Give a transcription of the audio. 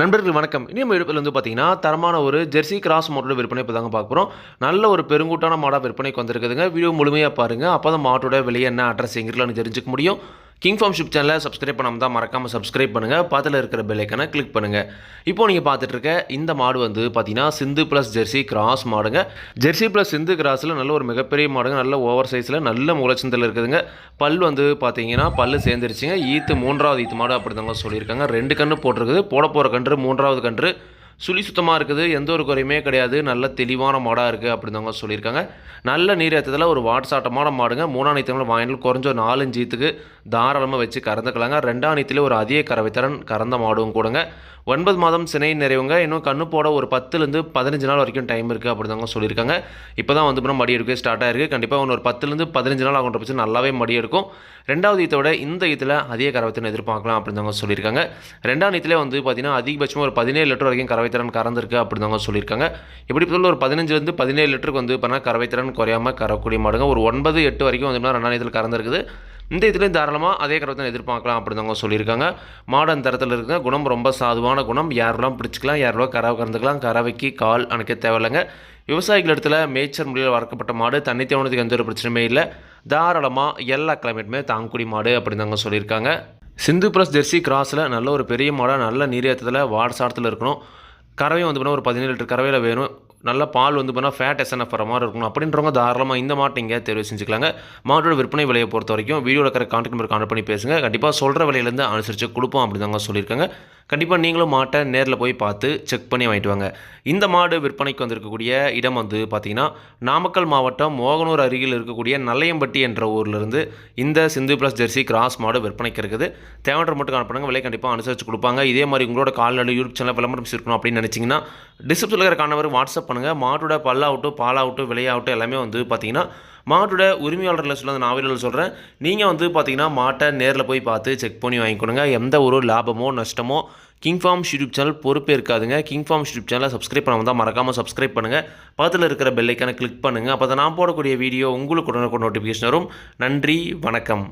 நண்பர்கள் வணக்கம். இனியும் எடுப்பில் வந்து பார்த்தீங்கன்னா தரமான ஒரு ஜெர்சி கிராஸ் மாட்டோட விற்பனை இப்போ தாங்க பார்க்க போகிறோம் நல்ல ஒரு பெருங்கூட்டான மாடாக விற்பனைக்கு வந்திருக்குதுங்க. வீடியோ முழுமையாக பாருங்கள் அப்போ தான் மாட்டோட விலையை என்ன அட்ரஸ் எங்கிருக்கலாம்னு தெரிஞ்சுக்க முடியும். கிங் ஃபார்ம் ஷிப் சேனலை சப்ஸ்கிரைப் பண்ணாமல் தான் மறக்காமல் சப்ஸ்கிரைப் பண்ணுங்கள் பக்கத்தில் இருக்கிற பெல்லைக்கனை கிளிக் பண்ணுங்கள் இப்போ நீங்கள் பார்த்துட்டு இருக்க இந்த மாடு வந்து பார்த்தீங்கன்னா சிந்து ப்ளஸ் ஜெர்சி கிராஸ் மாடுங்க. ஜெர்சி ப்ளஸ் சிந்து கிராஸில் நல்ல ஒரு மிகப்பெரிய மாடுங்க. நல்ல ஓவர் சைஸில் நல்ல முளைச்சந்தில் இருக்குதுங்க. பல் வந்து பார்த்தீங்கன்னா பல்லு சேர்ந்துருச்சுங்க. ஈத்து மூன்றாவது ஈத்து மாடு அப்படி தாங்க சொல்லியிருக்காங்க. ரெண்டு கன்று போட்டிருக்குது. போட போகிற கன்று மூன்றாவது கன்று. சுழி சுத்தமாக இருக்குது எந்த ஒரு குறையுமே கிடையாது. நல்ல தெளிவான மாடாக இருக்குது அப்படின்னு சொல்லியிருக்காங்க. நல்ல நீர் ஏற்றத்தில் ஒரு வாட்ஸாட்டமான மாடுங்க. மூணாம் நீத்தங்களும் வாங்கிட்டு குறைஞ்ச ஒரு நாலஞ்சு ஈத்துக்கு தாராளமாக வச்சு கறந்துக்கலாங்க. ரெண்டாம் நீத்திலே ஒரு அதிக கறவைத்திறன் கறந்த மாடும் கூடங்க. ஒன்பது மாதம் சினை நிறைவுங்க. இன்னும் கண்ணு போட ஒரு பத்துலேருந்து பதினஞ்சு நாள் வரைக்கும் டைம் இருக்குது அப்படிதாங்க சொல்லியிருக்காங்க. இப்போ தான் வந்து இப்போ மடி எடுக்க ஸ்டார்ட் ஆயிருக்கு. கண்டிப்பாக ஒன்று ஒரு பத்துலேருந்து பதினஞ்சு நாள் ஆகுன்ற பட்சம் நல்லாவே மடி எடுக்கும். ரெண்டாவது ஈத்தை விட இந்த ஈத்தில் அதிக கறவைத்திறன் எதிர்பார்க்கலாம் அப்படின்னு தாங்க சொல்லியிருக்காங்க. ரெண்டாம் ஈத்திலே வந்து பார்த்தீங்கன்னா அதிகபட்சமாக ஒரு பதினேழு லிட்டர் வரைக்கும் கரவைத்திறன் கறந்துருக்கு அப்படின்னு தாங்க சொல்லியிருக்காங்க. இப்படி சொல்ல ஒரு பதினஞ்சுலேருந்து பதினேழு லிட்டருக்கு வந்து பார்த்தீங்கன்னா கறவைத்திறன் குறையாமல் கறக்கூடிய மாடுங்க. ஒரு ஒன்பது எட்டு வரைக்கும் வந்து ரெண்டாம் ஈத்தில் கறந்துருக்குது. இந்த இதுலேயும் தாராளமாக அதே கறவை எதிர்பார்க்கலாம் அப்படின்னு தாங்க சொல்லியிருக்காங்க. மாடர்ன் தரத்தில் இருக்க குணம் ரொம்ப சாதுவான குணம். யாரெல்லாம் பிடிச்சிக்கலாம் யாரெல்லாம் கறவை கறந்துக்கலாம் கறவைக்கு கால் அணைக்க தேவையில்லைங்க. விவசாயிகள் இடத்துல மேய்ச்சல் முறையில் வளர்க்கப்பட்ட மாடு தண்ணி தேவனத்துக்கு எந்த ஒரு பிரச்சனையுமே இல்லை. தாராளமாக எல்லா கிளைமேட்டுமே தாங்குடி மாடு அப்படின்னு தாங்க சொல்லியிருக்காங்க. சிந்து ப்ளஸ் ஜெர்சி கிராஸில் நல்ல ஒரு பெரிய மாடாக நல்ல நீரேற்றத்தில் வாட்சாரத்தில் இருக்கணும். கறவையும் வந்து பார்த்தீங்கன்னா ஒரு பதினேழு லிட்டர் கறவையில் வேணும். நல்ல பால் வந்து பார்த்தீங்கன்னா ஃபேட் எஸ்என்எஃப் வர மாதிரி இருக்கணும். அப்படின்றவங்க தாராளமாக இந்த மாட்டை இங்கே தேர்வு செஞ்சுக்கலாங்க. மாட்டோட விற்பனை விலையை பொறுத்த வரைக்கும் வீடியோவில் இருக்கிற கான்டாக்ட் நம்பர் கான்டாக்ட் பண்ணி பேசுங்க. கண்டிப்பாக சொல்கிற விலையிலேருந்து அனுசரித்து கொடுப்போம் அப்படி தாங்க சொல்லியிருக்காங்க. கண்டிப்பாக நீங்களும் மாட்டை நேரில் போய் பார்த்து செக் பண்ணி வாங்கிட்டு வாங்க. இந்த மாடு விற்பனைக்கு வந்திருக்கக்கூடிய இடம் வந்து பார்த்திங்கன்னா நாமக்கல் மாவட்டம் மோகனூர் அருகில் இருக்கக்கூடிய நல்லையம்பட்டி என்ற ஊர்லேருந்து இந்த சிந்து ப்ளஸ் ஜெர்சி கிராஸ் மாடு விற்பனைக்கு இருக்குது. தேவையான மட்டும் காணப்படுங்க விலை கண்டிப்பாக அனுசரித்து கொடுப்பாங்க. இதே மாதிரி உங்களோட கால்நடை யூடியூப் சேனல் விளம்பரம் இருக்கணும் அப்படின்னு நினச்சிங்கன்னா டிஸ்கிரிப்ஷனில் இருக்கிற காணவர் வாட்ஸ்அப் பண்ணுங்கள் மாட்டோட பல்லாகட்டும் பாலாகட்டும் விலையாகட்டும் எல்லாமே வந்து பார்த்திங்கன்னா மாட்டோட உரிமையாளர்களை சொல்ல நான் வீடியோவில் சொல்கிறேன் நீங்கள் வந்து பார்த்தீங்கன்னா மாட்டை நேரில் போய் பார்த்து செக் பண்ணி வாங்கிக்கணுங்க எந்த ஒரு லாபமோ நஷ்டமோ கிங் ஃபார்ம் யூடியூப் சேனல் பொறுப்பே இருக்காதுங்க. கிங் ஃபார்ம் யூடியூப் சேனலை சப்ஸ்கிரைப் பண்ண வந்தால் மறக்காமல் சப்ஸ்கிரைப் பண்ணுங்கள் பக்கத்தில் இருக்கிற பெல்லைக்கான கிளிக் பண்ணுங்கள் அப்போ தான் நான் போடக்கூடிய வீடியோ உங்களுக்கு உடனுக்கு நோட்டிஃபிகேஷன் வரும். நன்றி வணக்கம்.